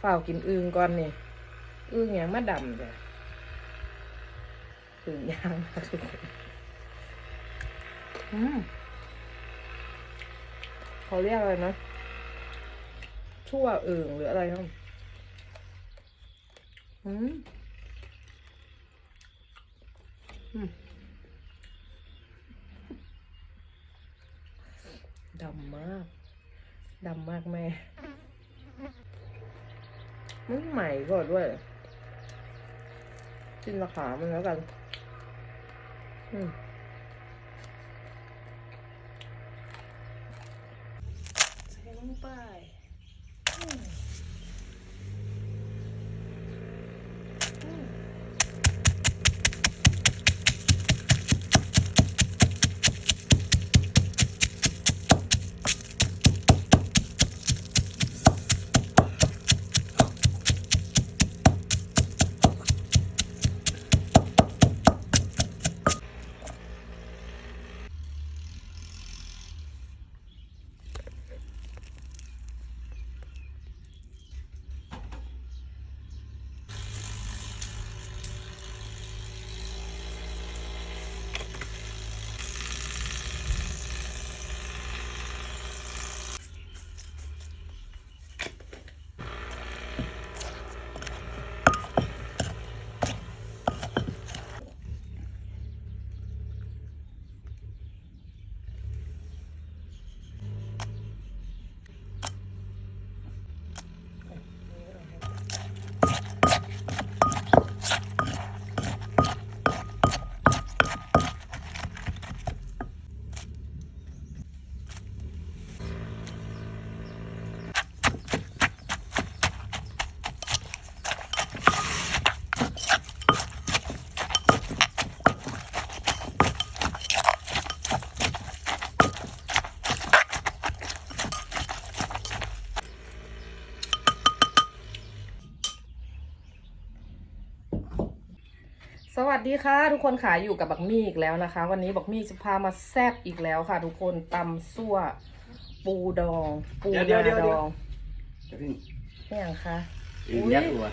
ฝ้ากินอึงก่อนนี่อึงอย่างมาดำจ้ะอึงย่างมาทุกคนอืมเขาเรียกอะไรนะชั่วอึ่งหรืออะไรครับอืมอืมดำมาก ดำมากแม่ มันใหม่ก็ด้วยกินราคามันแล้วกัน อืมใส่ลงไป วัสดีค่ะ ทุกคนค่ะอยู่กับบักมี่อีกแล้วนะคะ วันนี้บักมี่จะพามาแซบอีกแล้วค่ะ ทุกคนตำซั่ว ปูดอง ปูเดี๋ยวนาเดี๋ยวเดี๋ยว ดองจะพึ่งนี่อย่างคะอึ่งยัดหัว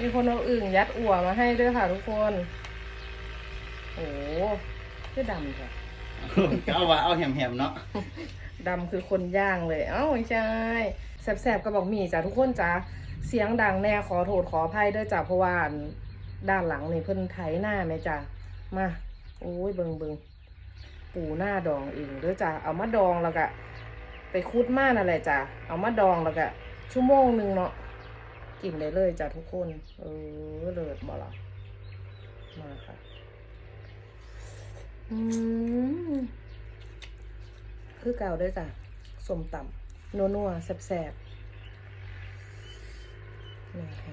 มีคนเอาอึ่งยัดอั่วมาให้ด้วยค่ะ ทุกคนโอ้ชื่อดำค่ะเอาว่าเอาแหมๆเนาะดำคือคนย่างเลย เอ้าไม่ใช่แสบๆกระบอกหมี่จ้ะทุกคนจ้ะเสียงดังแน่ขอโทษขออภัยด้วยจ้ะเพราะว่า ด้านหลังนี่เพิ่นไถหน้าไหมจ้ะมาโอ้ยเบิงเบิงปูหน้าดองเองเด้อจ้ะเอามาดองแล้วก็ไปคุดมานั่นแหละจ้ะเอามาดองแล้วก็ชั่วโมงหนึ่งเนาะกินได้เลยจ้ะทุกคน เออเลิศบ่ละมาค่ะอืมคือเก่าด้วยจ้ะสมต่ำนัวนัวๆแซ่บๆนี่ค่ะ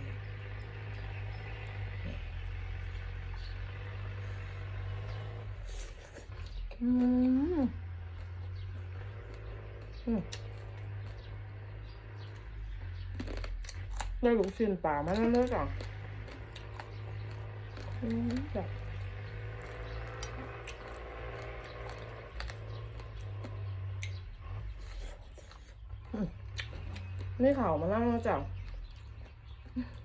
อืมได้ลูกชิ้นปลามาแล้วด้วยจ้ะอืมจ้ะนี่เขาวมาแล้วจ้ะ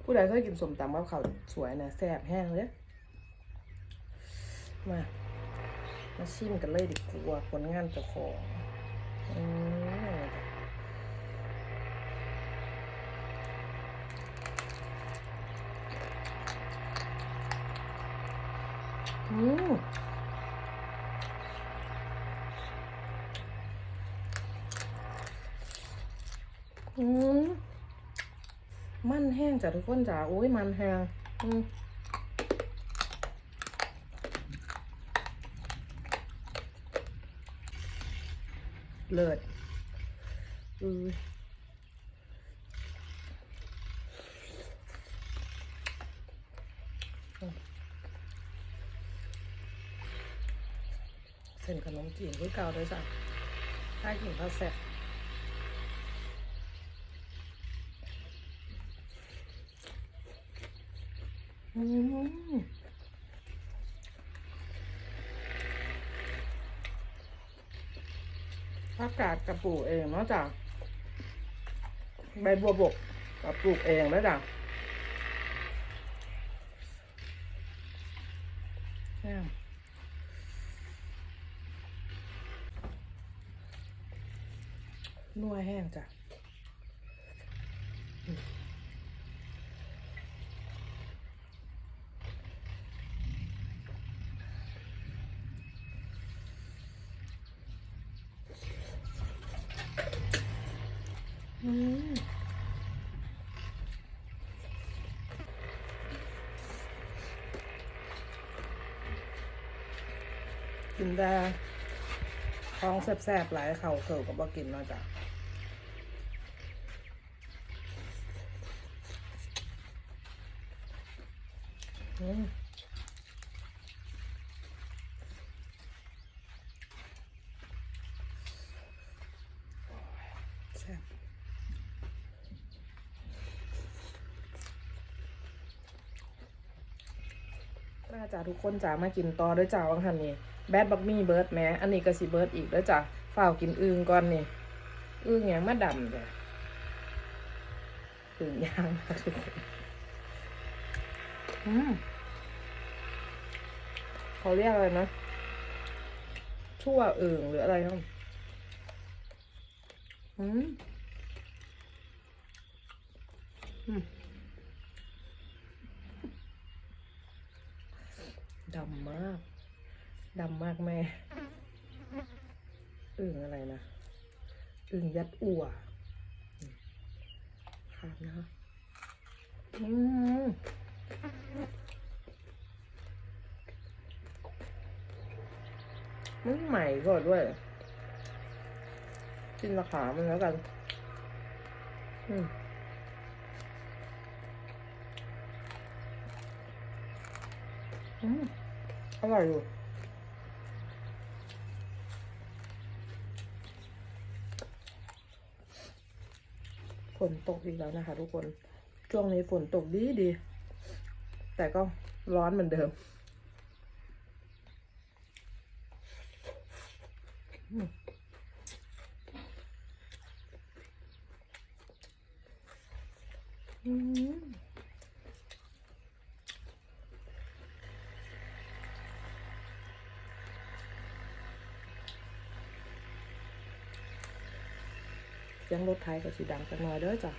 ผู้ใดเคยกินสมตำกับเขาวสวยนะแซ่บแห้งเลยมา มาชิมกันเลยดีกว่าผลงานเจ้าของอืมอืมอืมมันแห้งจ้ะทุกคนจ้ะโอ้ยมันแห้งอืม เลิศอือเส้นขนมจีนคือเก่าเลยจ้ะถ้ากินข้าวแซ่บอืม กาดกระปูกเองเนาะจ้ะใบบัวบกก็ปลูกเองแล้วจ้ะแห้งนัวแห้งจ้ะ กินได้ท้องแสบๆหลายเข่าเข่าก็บ่กินเนาะจ้ะอืมแซ่บ น่าจะทุกคนจ๋ามากินต่อด้วยจ้าวังหันนี่แบดบักมี่เบิร์ดแม้อันนี้ก็สิเบิร์ดอีกแล้วจ้ะฝ้ากินอึ่งก่อนนี่อึ่งอย่างมาดำจ้ะอึ่งย่างนะทุกคนอืมเขาเรียกอะไรนะชั่วอึ่งหรืออะไรครับอืมอืม ดำมาก ดำมากแม่ อึ่งอะไรนะ อึ่งยัดอั่วอืมครับนะคะอืมมันใหม่ก็ด้วยกินราคามันแล้วกัน อืมอืม อร่อยอยู่ฝนตกอีกแล้วนะคะ ทุกคน ช่วงนี้ฝนตกดีดี แต่ก็ร้อนเหมือนเดิม อืม สียงรถไทยก็สีดังจังหน่อยเด้อจ้ะ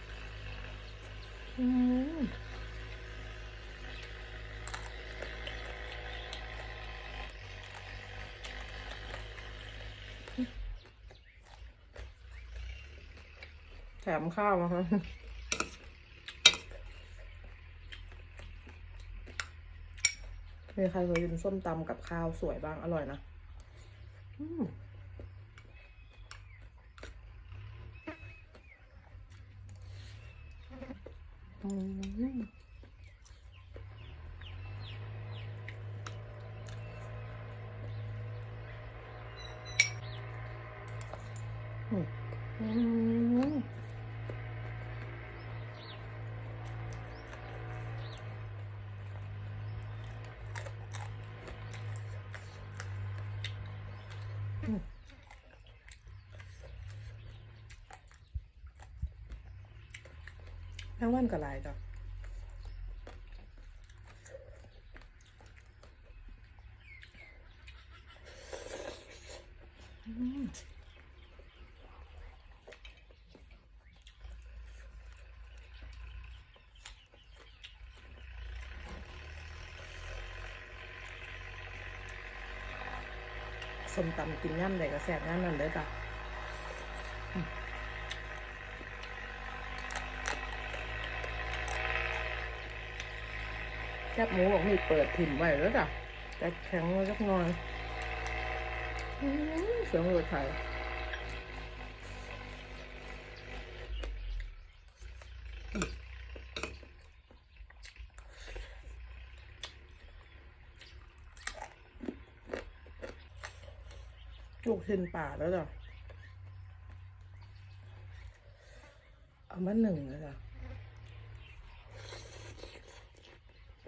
แถมข้าวมาฮะมีใครเคยกินส้มตำกับข้าวสวยบ้างอร่อยนะ อืม อืมอืมอืมอืม ทั้งวันก็หลายจ้ะส้มตำกินย่ำใดก็แซ่บย่ำนั่นเด้อจ้ะ แคบหมูบอกมีเปิดถิ่มไว้แล้วจ้ะแต่แข็งไว้สักหน่อยเสียงรถไถอืมลูกชิ้นป่าแล้วจ้ะเอามาหนึ่งแล้วจ้ะ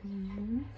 อืม